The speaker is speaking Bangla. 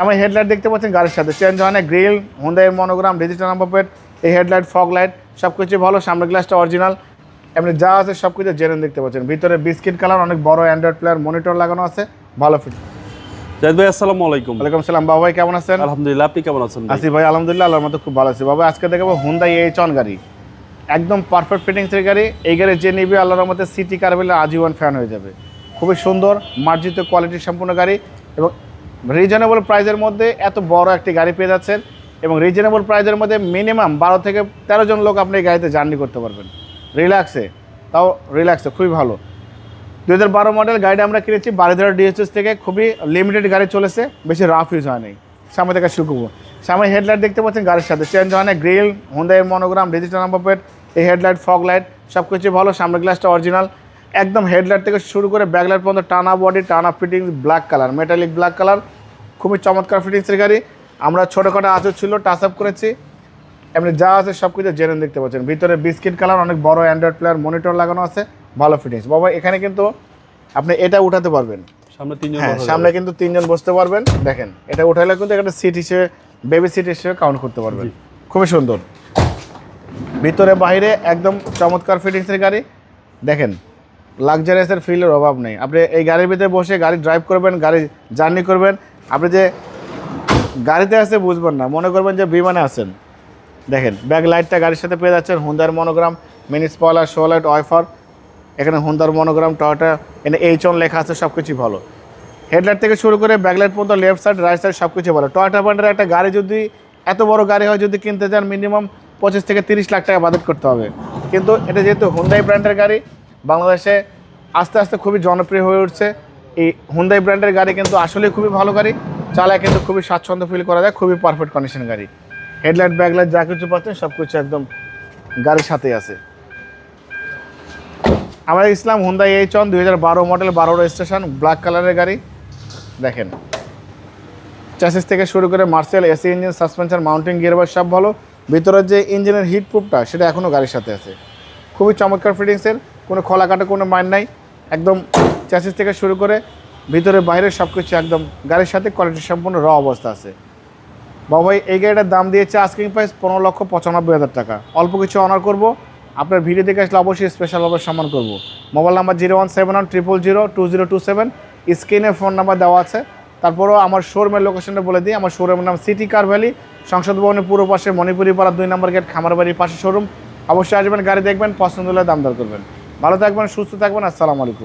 আমার হেডলাইট দেখতে পাচ্ছেন গাড়ির সাথে। চেঞ্জ হয় না grill Hyundai monogram digital number plate এই হেডলাইট ফগ লাইট সব কিছু ভালো সামনের গ্লাসটা অরিজিনাল এমনি যা আছে সব কিছু জেনে দেখতে পাচ্ছেন। ভিতরে বিস্কিট কালার অনেক বড় অ্যান্ড্রয়েড প্লেয়ার মনিটর লাগানো আছে ভালো ফিট জাহিদ ভাই আসসালামু আলাইকুম। ওয়ালাইকুম সালাম বাবা ভাই কেমন আছেন? আলহামদুলিল্লাহ আপনি কেমন আছেন? আসি ভাই আলহামদুলিল্লাহ আল্লাহর মতো খুব ভালো আছি। বাবা আজকে দেখাবো হুন্দাই এইচ অন গাড়ি। একদম পারফেক্ট ফিটিংসের গাড়ি। এই গাড়ি যে নিবে আল্লাহর মধ্যে সিটি কারবেলে আজীবন ফ্যান হয়ে যাবে। খুবই সুন্দর মার্জিত কোয়ালিটির সম্পূর্ণ গাড়ি এবং রিজনেবল প্রাইজের মধ্যে এত বড় একটি গাড়ি পেয়ে যাচ্ছেন এবং রিজনেবল প্রাইজের মধ্যে মিনিমাম বারো থেকে তেরো জন লোক আপনি গাড়িতে জার্নি করতে পারবেন। রিল্যাক্সে তাও রিল্যাক্সে খুবই ভালো। দু হাজার বারো মডেল গাড়িটা আমরা কিনেছি বারিধারা ডিএচএস থেকে, খুবই লিমিটেড গাড়ি চলেছে, বেশি রাফ ইউজ হয়নি সামনে থেকে শুকুবো সামনে হেডলাইট দেখতে পাচ্ছেন গাড়ির সাথে চেঞ্জ হয় না grill Hyundai monogram digital number plate এই হেডলাইট ফগ লাইট সব কিছু ভালো, সামনের গ্লাসটা অরিজিনাল একদম হেডলাইট থেকে শুরু করে ব্যাকলাইট পর্যন্ত টানা বডি টানা fitting black colour metallic black colour খুবই চমৎকার ফিটিংসের গাড়ি। আমরা ছোটোখাটো আচর ছিল টাচ আপ করেছি। এমনি যা আছে সব কিছু জেনে দেখতে পাচ্ছেন। ভিতরে বিস্কিট কালার অনেক বড় অ্যান্ড্রয়েড প্লেয়ার মনিটর লাগানো আছে। ভালো ফিটিংস বাবা এখানে কিন্তু আপনি এটা উঠাতে পারবেন। সামনে তিনজন হ্যাঁ সামনে কিন্তু তিনজন বসতে পারবেন। দেখেন এটা উঠাইলে কিন্তু একটা সিট হিসেবে বেবি সিট হিসেবে কাউন্ট করতে পারবেন। খুবই সুন্দর। ভিতরে বাইরে একদম চমৎকার ফিটিংসের গাড়ি। দেখেন লাক্সারিয়াসের ফিলের অভাব নেই। আপনি এই গাড়ির ভিতরে বসে গাড়ি ড্রাইভ করবেন গাড়ি জার্নি করবেন আপনি যে গাড়িতে আছে বুঝবেন না। মনে করবেন যে বিমানে আছেন। দেখেন ব্যাক লাইটটা গাড়ির সাথে পেয়ে যাচ্ছেন। হুন্দার monogram mini spoiler show light wiper এখানে হুন্দার মনোগ্রাম টয়টা এখানে এইচ অন লেখা আছে সব কিছুই ভালো। হেডলাইট থেকে শুরু করে ব্যাকলাইট পর্যন্ত লেফট সাইড রাইট সাইড সব কিছু ভালো টয়টা ব্র্যান্ডের একটা গাড়ি যদি, এত বড় গাড়ি হয়, যদি কিনতে চান মিনিমাম পঁচিশ থেকে তিরিশ লাখ টাকা বাজেট করতে হবে। কিন্তু এটা যেহেতু হুন্দাই ব্র্যান্ডের গাড়ি, বাংলাদেশে আস্তে আস্তে খুবই জনপ্রিয় হয়ে উঠছে। এই হুন্দাই ব্র্যান্ডের গাড়ি কিন্তু আসলে খুবই ভালো গাড়ি। চালায় কিন্তু খুবই স্বাচ্ছন্দ্য ফিল করা যায়, খুবই পারফেক্ট কন্ডিশন গাড়ি। হেডলাইট ব্যাকলাইট যা কিছু পাচ্ছেন সব কিছু একদম গাড়ির সাথেই আছে। আমাদের ইসলাম হুন্দাই এইচ অন দুই হাজার বারো মডেল বারো রেজিস্ট্রেশন ব্ল্যাক কালারের গাড়ি। দেখেন। চ্যাসিস থেকে শুরু করে Marcel AC engine suspension mounting gearbox সব ভালো। ভিতরের যে ইঞ্জিনের হিট প্রুফটা সেটা এখনও গাড়ির সাথে আছে। খুবই চমৎকার ফিটিংসের কোনো খোলা কাটা কোনো মাইন্ড নাই। একদম চ্যাসিস থেকে শুরু করে ভিতরে, বাইরে সব কিছু একদম গাড়ির সাথে কোয়ালিটি সম্পূর্ণ র অবস্থা আছে। বাবাই এই গাড়িটার দাম দিয়েছে আস্কিং প্রাইস পনেরো লক্ষ পঁচানব্বই হাজার টাকা। অল্প কিছু অনার করব, আপনার ভিডিও দেখে আসলে অবশ্যই স্পেশালভাবে সম্মান করব। Mobile number zero one seven one triple zero two zero two seven স্ক্রিনে ফোন নাম্বার দেওয়া আছে। তারপরও আমার শোরুমের লোকেশনটা বলে দিই, আমার শোরুমের নাম সিটি কার ভ্যালি সংসদ ভবনের পূর্ব পাশে মণিপুরি পাড়া দুই নম্বর গেট খামারবাড়ির পাশে শোরুম অবশ্যই আসবেন, গাড়ি দেখবেন, পছন্দ হলে দাম দর করবেন। ভালো থাকবেন, সুস্থ থাকবেন, আসসালামু আলাইকুম।